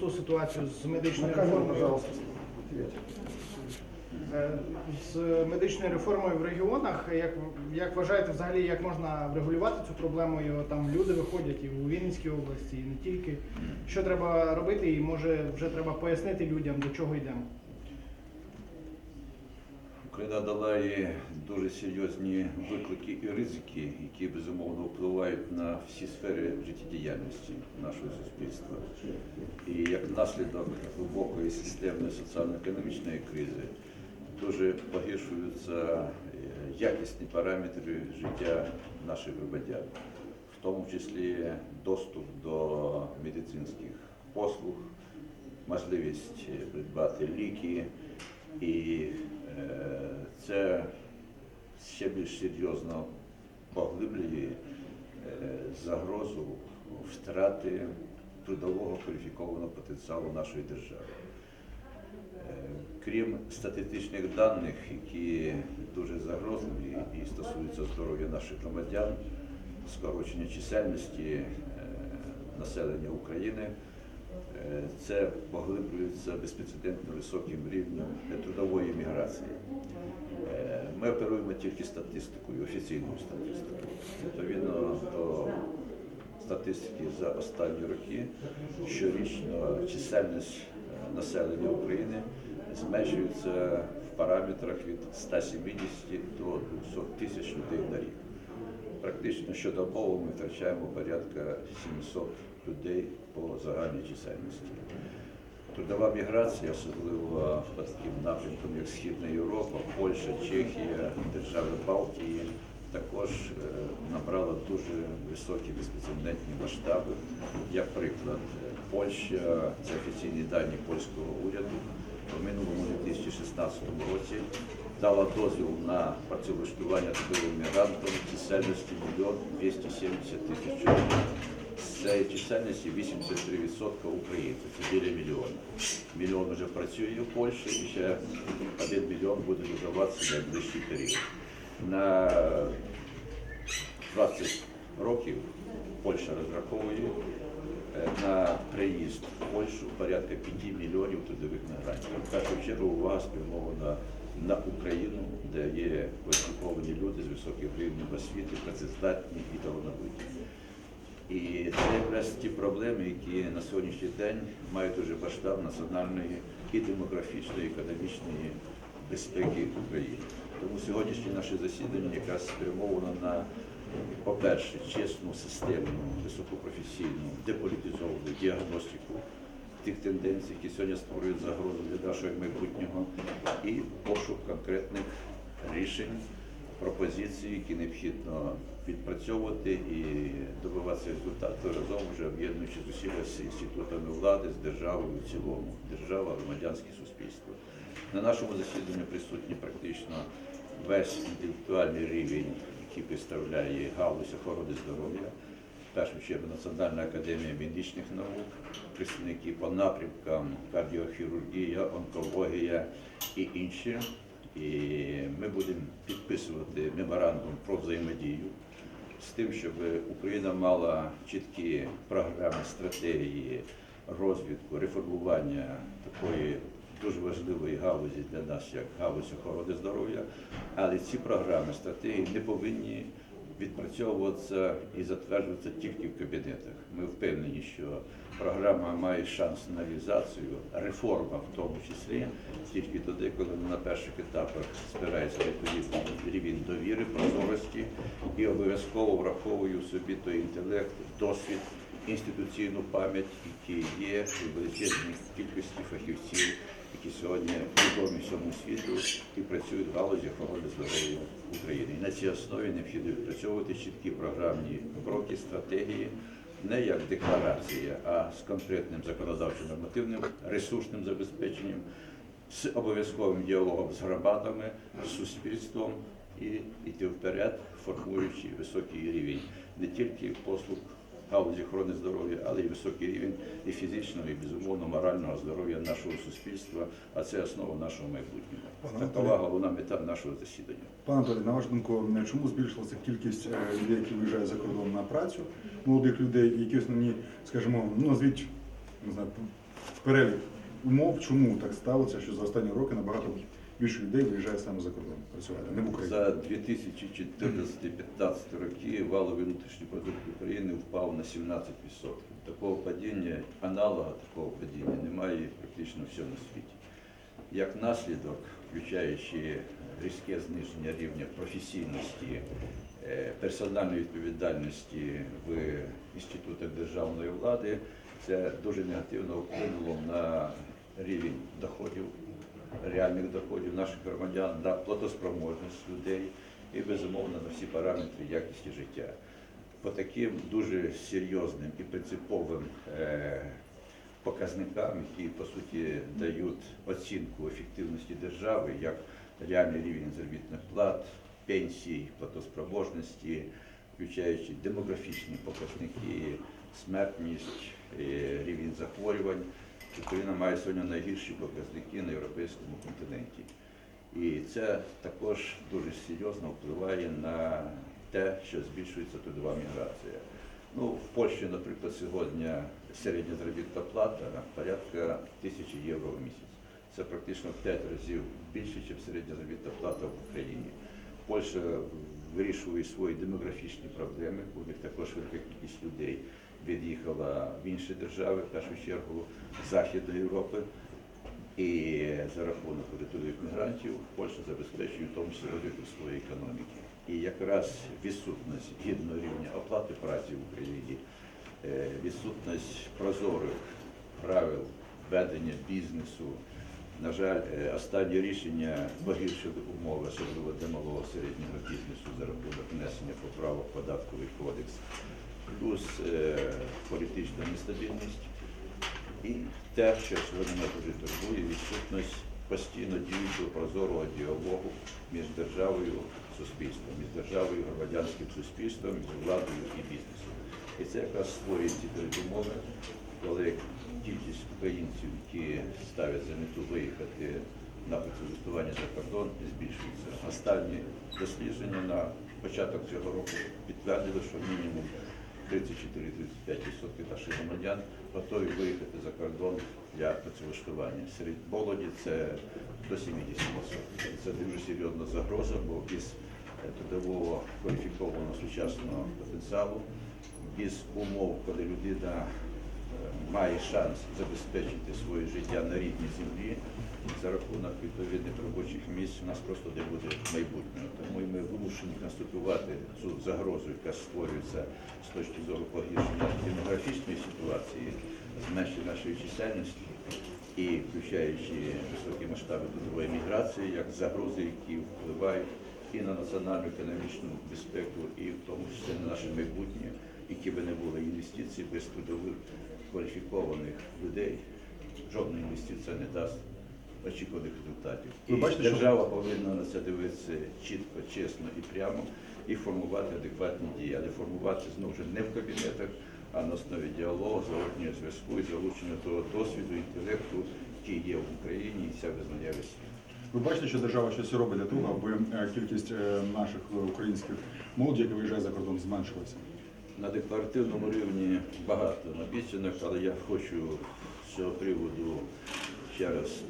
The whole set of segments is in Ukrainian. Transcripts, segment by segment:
ту ситуацію з медичною реформою. Е, З медичною реформою в регіонах, як, як вважаєте взагалі, як можна врегулювати цю проблему? І там люди виходять і у Вінницькій області, і не тільки. Що треба робити, і може вже треба пояснити людям, до чого йдемо. Україна долає дуже серйозні виклики і ризики, які безумовно впливають на всі сфери життєдіяльності нашого суспільства. І як наслідок глибокої системної соціально-економічної кризи дуже погіршуються е, якісні параметри життя наших громадян, в тому числі доступ до медицинських послуг, можливість придбати ліки, і це ще більш серйозно поглиблює е, загрозу втрати трудового кваліфікованого потенціалу нашої держави. Е, Крім статистичних даних, які дуже загрозливі і стосуються здоров'я наших громадян, скорочення чисельності е, населення України, е, це поглиблюється безпрецедентно високим рівнем трудової міграції. Е, Ми оперуємо тільки статистикою, офіційною статистикою. Відповідно до статистики за останні роки, щорічно чисельність е, населення України зменшується в параметрах від 170 до 200 тисяч людей на рік. Практично щодобово ми втрачаємо порядка 700 людей по загальній чисельності. Трудова міграція, особливо по таким напрямкам, як Східна Європа, Польща, Чехія, держави Балтії, також е, набрала дуже високі безпрецедентні масштаби. Як приклад, е, Польща, це офіційні дані польського уряду, в минулому 2016 році дала дозвіл на працевлаштування трудовим мігрантам чисельності 1 270 тисяч чоловік. З цієї чисельності 83% українців, це біля мільйона. Мільйон вже працює в Польщі і ще один мільйон буде додаватися в найближчий період. На 20 років Польща розраховує е, на приїзд в Польщу порядка 5 мільйонів трудових мігрантів. В першу чергу увага спрямована на Україну, де є кваліфіковані люди з високим рівнем освіти, працездатні і талановиті. І це якраз ті проблеми, які на сьогоднішній день мають дуже масштаб національної і демографічної, і економічної безпеки України. Тому сьогоднішнє наше засідання якраз спрямовано на, по-перше, чесну, системну, високопрофесійну, деполітизовану діагностику тих тенденцій, які сьогодні створюють загрозу для нашого майбутнього, і пошук конкретних рішень пропозиції, які необхідно відпрацьовувати і добиватися результату разом вже об'єднуючи зусилля з інститутами влади, з державою в цілому, держава, громадянське суспільство. На нашому засіданні присутні практично весь інтелектуальний рівень, який представляє галузь охорони здоров'я. В першу чергу Національна академія медичних наук, представники по напрямкам кардіохірургія, онкологія і інші. І ми будемо підписувати меморандум про взаємодію з тим, щоб Україна мала чіткі програми, стратегії розвитку, реформування такої дуже важливої галузі для нас, як галузь охорони здоров'я. Але ці програми, стратегії не повинні відпрацьовуватися і затверджуватися тільки в кабінетах. Ми впевнені, що програма має шанс на реалізацію, реформа в тому числі, тільки тоді, коли на перших етапах збирається відповідний рівень довіри, прозорості і обов'язково враховує в собі той інтелект, досвід, інституційну пам'ять, які є у величезній кількості фахівців, які сьогодні відомі всьому світу і працюють в галузі охорони здоров'я України. І на цій основі необхідно відпрацьовувати чіткі програмні кроки, стратегії, не як декларація, а з конкретним законодавчим нормативним ресурсним забезпеченням, з обов'язковим діалогом з громадами, з суспільством і йти вперед, формуючи високий рівень не тільки послуг галузі охорони здоров'я, але й високий рівень і фізичного, і безумовно морального здоров'я нашого суспільства, а це основа нашого майбутнього. Такова головна мета нашого засідання. Пане Анатолій, на вашу думку, чому збільшилася кількість е, людей, які виїжджають за кордон на працю, молодих людей, які основні, скажімо, ну назвіть не знаю, перелік умов, чому так сталося, що за останні роки набагато більше людей виїжджає саме за кордон працювати, не в Україні. За 2014-2015 роки валовий внутрішній продукт України впав на 17%. Такого падіння, аналога такого падіння немає практично всьому світі. Як наслідок, включаючи різке зниження рівня професійності, е, персональної відповідальності в інститутах державної влади, це дуже негативно вплинуло на рівень доходів реальних доходів наших громадян, на платоспроможність людей і, безумовно, на всі параметри якості життя. По таким дуже серйозним і принциповим е, показникам, які по суті дають оцінку ефективності держави, як реальний рівень заробітних плат, пенсій, платоспроможності, включаючи демографічні показники, смертність, е, рівень захворювань. Україна має сьогодні найгірші показники на європейському континенті. І це також дуже серйозно впливає на те, що збільшується трудова міграція. Ну, в Польщі, наприклад, сьогодні середня заробітна плата порядка тисячі євро в місяць. Це практично в 5 разів більше, ніж середня заробітна плата в Україні. Польща вирішує свої демографічні проблеми, у них також велика кількість людей від'їхала в інші держави, в першу чергу Західної Європи. І за рахунок трудових мігрантів Польща забезпечує в тому числі своєї економіки. І якраз відсутність гідного рівня оплати праці в Україні, е, відсутність прозорих правил ведення бізнесу. На жаль, е, останні рішення погіршили умови, особливо для малого середнього бізнесу за рахунок внесення поправок податковий кодекс, плюс е, політична нестабільність. І те, що сьогодні нас дуже турбує, відсутність постійно діючого прозорого діалогу між державою і суспільством, між державою громадянським суспільством, між владою і бізнесом. І це якраз створює ці передумови, коли кількість українців, які ставлять за мету виїхати на працевлаштування за кордон, збільшується. Останні дослідження на початок цього року підтвердили, що мінімум 34-35% наших громадян готові виїхати за кордон для працевлаштування. Серед молоді це до 70%. Це дуже серйозна загроза, бо без е, трудового кваліфікованого сучасного потенціалу, без умов, коли людина е, має шанс забезпечити своє життя на рідній землі за рахунок відповідних робочих місць, у нас просто не буде майбутнього. Тому ми вимушені констатувати цю загрозу, яка створюється з точки зору погіршення демографічної ситуації, зменшення нашої чисельності і включаючи високі масштаби трудової міграції, як загрози, які впливають і на національну економічну безпеку, і в тому числі на наше майбутнє, які би не були інвестиції без трудових кваліфікованих людей. Жодна інвестиція не дасть очікуваних результатів. І бачите, що- держава повинна на це дивитися чітко, чесно і прямо, і формувати адекватні дії, але формувати знову ж не в кабінетах, а на основі діалогу, зворотнього зв'язку і залучення того досвіду, інтелекту, який є в Україні, і це визнає весь світ. Ви бачите, що держава щось робить для того, аби е, кількість е, наших е, українських молоді, які виїжджає за кордон, зменшилася. На декларативному рівні багато обіцянок, але я хочу з цього приводу ще раз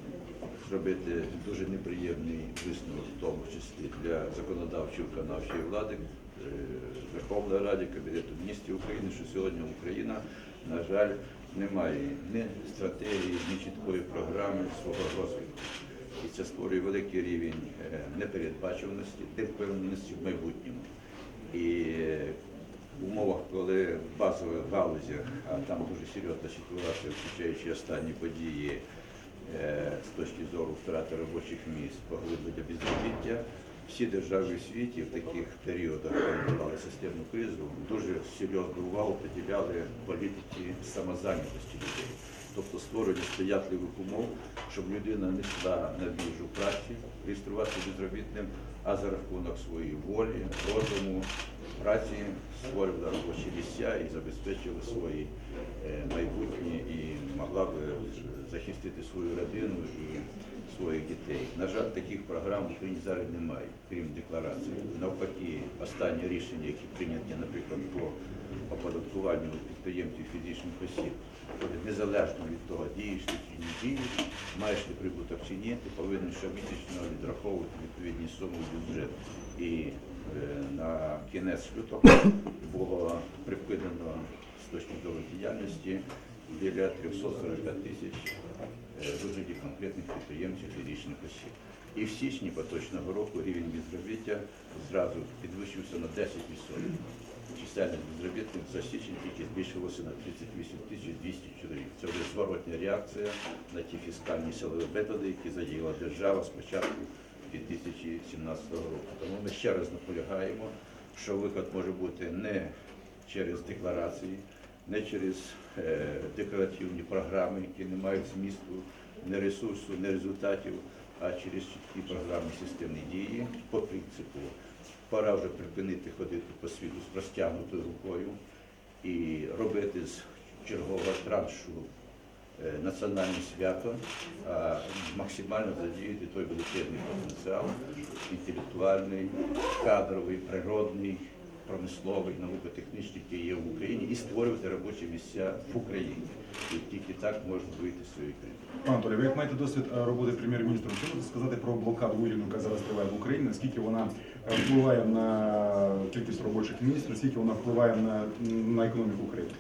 зробити дуже неприємний висновок, в тому числі для законодавчої виконавчої влади, е, Верховної Ради, Кабінету міністрів України, що сьогодні Україна, на жаль, не має ні стратегії, ні чіткої програми свого розвитку. І це створює великий рівень е, непередбачуваності, невпевненості в майбутньому. І в умовах, коли в базових галузях, а там дуже серйозна ситуація, включаючи останні події е, з точки зору втрати робочих місць, поглиблення безробіття, всі держави в світі в таких періодах, коли мали системну кризу, дуже серйозну увагу приділяли політиці самозайнятості людей. Тобто створення сприятливих умов, щоб людина не йшла на біржу праці, реєструватися безробітним, а за рахунок своєї волі, розуму, праці, створювала робочі місця і забезпечила свої е, майбутнє і могла б захистити свою родину і своїх дітей. На жаль, таких програм в Україні зараз немає, крім декларації. Навпаки, останні рішення, які прийняті, наприклад, по оподаткуванню підприємців фізичних осіб, незалежно від того, дієш ти чи не дієш, маєш ти прибуток чи ні, ти повинен щомісячно відраховувати відповідні суми в бюджет. І е, на кінець лютого було припинено зору діяльності біля 345 тисяч е, вигляді конкретних підприємців фізичних осіб. І в січні поточного року рівень безробіття зразу підвищився на 10%. Чисельність безробітних за січень тільки збільшилося на 38 тисяч 200 чоловік. Це вже зворотня реакція на ті фіскальні силові методи, які задіяла держава з початку 2017 року. Тому ми ще раз наполягаємо, що виход може бути не через декларації, не через е, декларативні програми, які не мають змісту, не ресурсу, не результатів, а через чіткі програми системної дії по принципу. Пора вже припинити ходити по світу з простягнутою рукою і робити з чергового траншу національне свято, а максимально задіяти той величезний потенціал інтелектуальний, кадровий, природний, промисловий, науко-технічний, який є в Україні, і створювати робочі місця в Україні. І тільки так можна вийти з цієї кризи. Пане Анатолій, ви як маєте досвід е, роботи прем'єр-міністром, що можете сказати про блокаду вугільну, яка зараз триває в Україні? Наскільки вона е, впливає на кількість робочих місць, наскільки вона впливає на, на економіку України?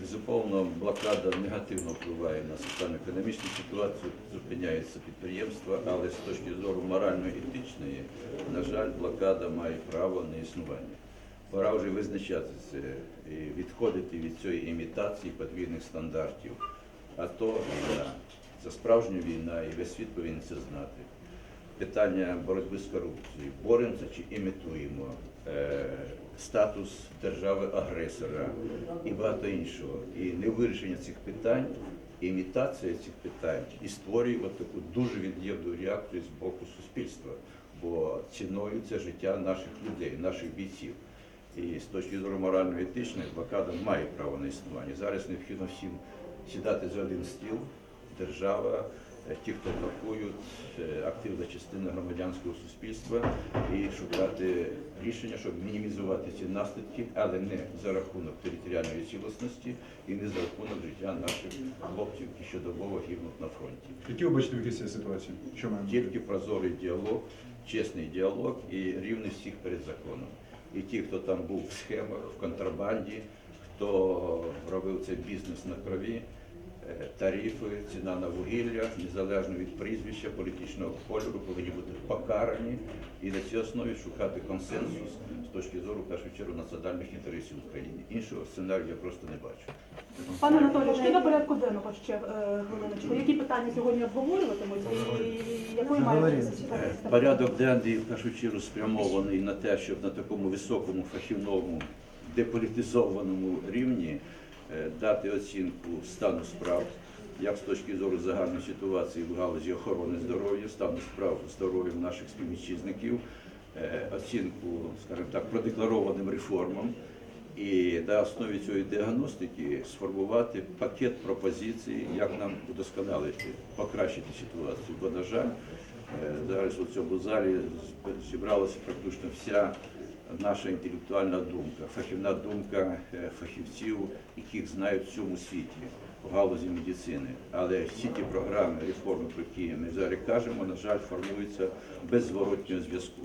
Безумовно, блокада негативно впливає на соціально-економічну ситуацію, зупиняються підприємства, але з точки зору морально-етичної, на жаль, блокада має право на існування. Пора вже визначатися і відходити від цієї імітації подвійних стандартів. А то війна, це справжня війна, і весь світ повинен це знати. Питання боротьби з корупцією. Боремося чи імітуємо е, статус держави-агресора і багато іншого. І невирішення цих питань, імітація цих питань і створює от таку дуже від'ємну реакцію з боку суспільства, бо ціною це життя наших людей, наших бійців. І з точки зору морально-етичної блокада має право на існування. Зараз необхідно всім сідати за один стіл, держава, ті, хто блокують, е, активна частина громадянського суспільства і шукати рішення, щоб мінімізувати ці наслідки, але не за рахунок територіальної цілісності і не за рахунок життя наших хлопців, які щодобово гинуть на фронті. Які ви бачите з ситуації? Що маємо? Тільки прозорий діалог, чесний діалог і рівний всіх перед законом. І ті, хто там був в схемах, в контрабанді, хто робив цей бізнес на крові, е, тарифи, ціна на вугілля, незалежно від прізвища, політичного кольору, повинні бути покарані і на цій основі шукати консенсус з точки зору, в першу чергу, національних інтересів України. Іншого сценарію я просто не бачу. Пане Анатолію, що на порядку денного ще е, хвилиночку? Які питання сьогодні обговорюватимуть і якою має бути Е? Порядок денний в першу чергу спрямований на те, щоб на такому високому фахівному деполітизованому рівні е, дати оцінку стану справ, як з точки зору загальної ситуації в галузі охорони здоров'я, стану справ здоров'я наших співвітчизників, е, оцінку, скажімо так, продекларованим реформам. І на основі цієї діагностики сформувати пакет пропозицій, як нам удосконалити, покращити ситуацію. Бо, на жаль, е, зараз у цьому залі зібралася практично вся наша інтелектуальна думка, фахівна думка е, фахівців, яких знають в цьому світі в галузі медицини. Але всі ті програми, реформи, про які ми зараз кажемо, на жаль, формуються без зворотнього зв'язку.